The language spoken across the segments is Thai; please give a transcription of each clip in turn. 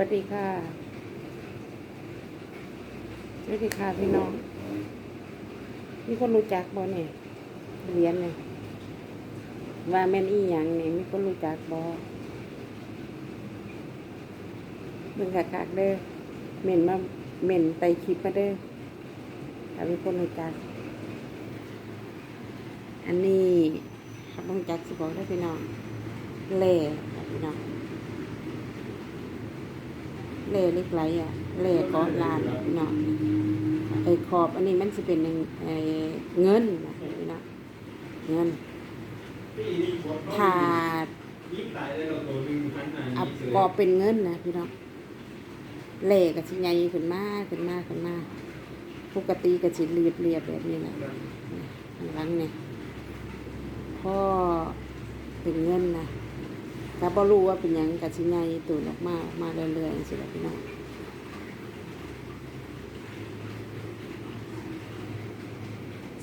วัสดีค่ะ สวัสดีค่ะพี่น้อง มีคนรู้จักบ่เนี่ยเหรียญเนี่ยว่าแม่นอีหยังเนี่ยมีคนรู้จักบ่เบิ่งคักๆเด้อเม่นมาเม่นไตคลิปมาเด้อถ้ามีคนรู้จัก อันนี้เขาต้องจักสิบอกได้พี่น้องเล่พี่น้อง เล่เล็กไหลอะเล่กาะลานพี่น้องไอ้ขอบอันนี้มันจะเป็นไอ้เงินนะพี่น้องเงินถ้าอับกอบเป็นเงินนะพี่น้องเล่ก็สิใหญ่ขึ้นมากขึ้นมากขึ้นมากปกติก็สิเรียบเรียบๆแบบนี้แหละหลังเนี่ยพ่อเป็นเงินนะ ถ้าบ่รู้ว่าเป็นหยังกับสิใหญ่ตูนออกมาออกมาเรื่อยๆจังซี่แหละพี่น้อง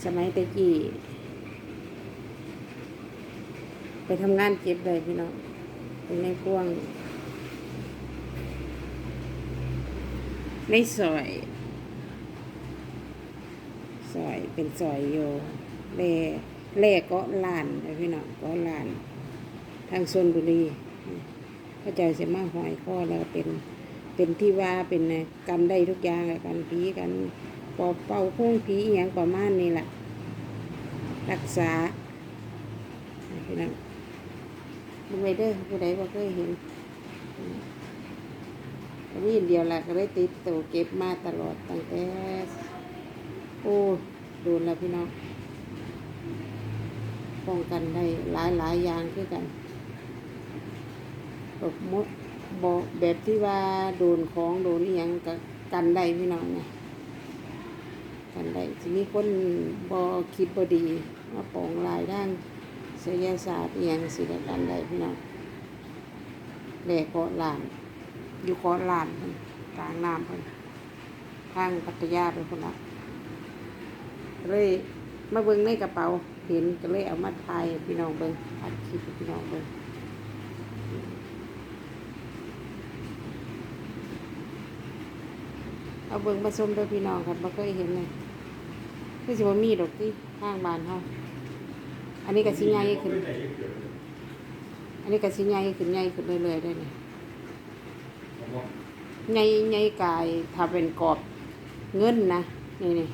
สมัยตะกี้ไปทำงานเก็บเลยพี่น้องเป็นในพวง ในซอยซอยเป็นซอยอยู่เล่เล่กาะลานเลยพี่น้องกาะลานางชนบุรีเจ้าใจเสมาหอยข้อแล้วเป็นเป็นที่ว่าเป็นกันได้ทุกอย่างกันผีกันปอบเป่าพุ่งผีอหย่างประมาณนี้แหละรักษาพี่น้องดูไว้เด้อผู้ใดบ่เคยเห็นก็มีอันเดียวแหละก็ได้ติดตัวเก็บมาตลอดตั้งแต่โอ้โดนแล้วพี่น้องป้องกันได้หลายหลายๆอย่างคือกัน แบบมดบอแบบที่ว่าโดนของโดนอหยังก็กันได้พี่น้องนะกันได้ทีนี้คนบอคิดบดีมาปองลายด้านศิลศาสตร์อหยังสิได้กันได้พี่น้องแหลกเกาะลานอยู่เกาะลานกลางน้ำเพิ่นทางพัทยาเป็นคนละเลยมาเบิ่งในกระเป๋าเห็นก็เลยเอามาถ่ายพี่น้องเบิ่งอัดคลิปพี่น้องเบิ่ง เอาเบิ่งมาชมด้วยพี่น้องครับบ่เคยเห็นเลยคือสิบ่มีดอกที่ข้างบ้านเฮาอันนี้ก็สิใหญ่ขึ้น อันนี้ก็สิใหญ่ขึ้นใหญ่ขึ้นเรื่อยๆได้นี่ใหญ่ใหญ่กายถ้าเป็นกรอบเงินนะนี่นี่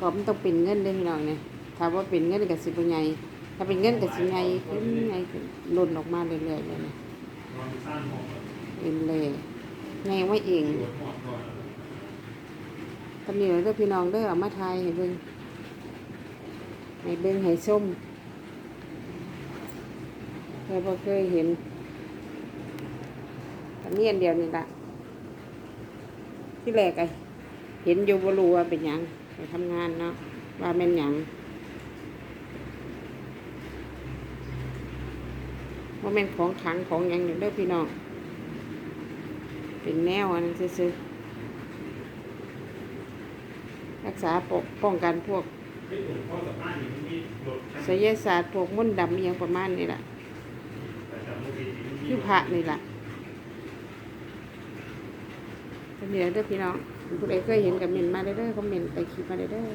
กรอบมันต้องเป็นเงินเด้พี่น้องนี่ยถ้าว่าเป็นเงินก็สิบใหญ่ถ้าเป็นเงินก็สิใหญ่ขึ้นใหญ่ขึ้นหล่นออกมาเรื่อยๆเลยนี่เป็นเลย แงไว้เองตำหนิเลยเด้อพี่น้องเด้อเอามาทายให้เบิ่งให้เบิ่งให้ส้มเคยบ่เคยเห็นตำนี้อันเดียวนี่ละที่แรกไอเห็นอยู่บ่รู้ว่าเป็นหยังไปทำงานเนาะว่าแม่นหยังว่าแม่นของขังของหยังอยู่เด้อพี่น้อง เป็นแนวอันนั้นซื่อรักษาปกป้องกันพวกศิลศาสตร์พวกมนต์ดำอย่างประมาณนี้แหละที่พระนี่แหละเดี๋ยวเด้อพี่น้องผู้ใดเคยเห็นกับเมนมาเด้อคอมเมนต์ไปคลิปมาเด้อ